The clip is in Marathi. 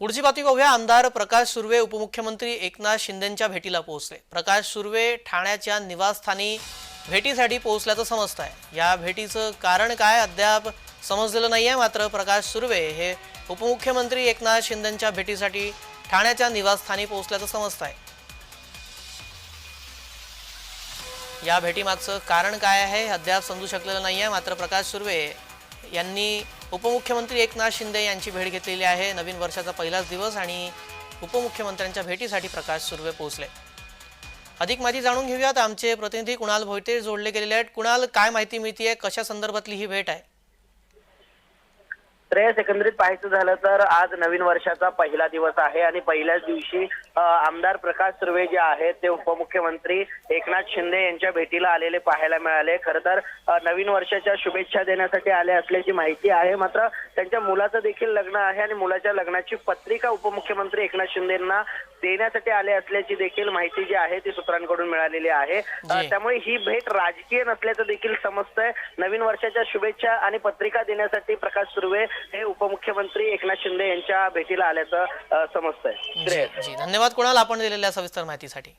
पुढची बातमी पाहूया आमदार प्रकाश सुर्वे उपमुख्यमंत्री एकनाथ शिंदेंच्या भेटीला पोहोचले. प्रकाश सुर्वे ठाण्याच्या निवासस्थानी भेटीसाठी पोहोचल्याचं समजत आहे या भेटीचं कारण काय अद्याप समजलेलं नाही आहे मात्र प्रकाश सुर्वे हे उपमुख्यमंत्री एकनाथ शिंदेंच्या भेटीसाठी ठाण्याच्या निवासस्थानी पोहोचल्याचं समजत आहे या भेटीमागचं कारण काय आहे अद्याप समजू शकलेलं नाही आहे मात्र प्रकाश सुर्वे यांनी उपमुख्यमंत्री एकनाथ शिंदे यांची भेट घेतलेली आहे. नवीन वर्षाचा पहिलाच दिवस आणि उपमुख्यमंत्र्यांच्या भेटीसाठी प्रकाश सुर्वे पोहोचले. अधिक माहिती जाणून घेऊयात. आमचे प्रतिनिधी कुणाल भोयते जोडले गेलेले आहेत. कुणाल काय माहिती मिळतीये? कशा संदर्भातली ही भेट आहे? श्रेयस एकंदरीत पाहायचं झालं तर आज नवीन वर्षाचा पहिला दिवस आहे आणि पहिल्याच दिवशी आमदार प्रकाश सुर्वे जे आहेत ते उपमुख्यमंत्री एकनाथ शिंदे यांच्या भेटीला आलेले पाहायला मिळाले. खरं तर नवीन वर्षाच्या शुभेच्छा देण्यासाठी आले असल्याची माहिती आहे. मात्र त्यांच्या मुलाचं देखील लग्न आहे आणि मुलाच्या लग्नाची पत्रिका उपमुख्यमंत्री एकनाथ शिंदेना देण्यासाठी आले असल्याची देखील माहिती जी आहे ती सूत्रांकडून मिळालेली आहे. त्यामुळे ही भेट राजकीय नसल्याचं देखील समजतंय. नवीन वर्षाच्या शुभेच्छा आणि पत्रिका देण्यासाठी प्रकाश सुर्वे हे उपमुख्यमंत्री एकनाथ शिंदे यांच्या भेटीला आल्याचं समजतंय. धन्यवाद कुणाल आपण दिलेल्या सविस्तर माहितीसाठी?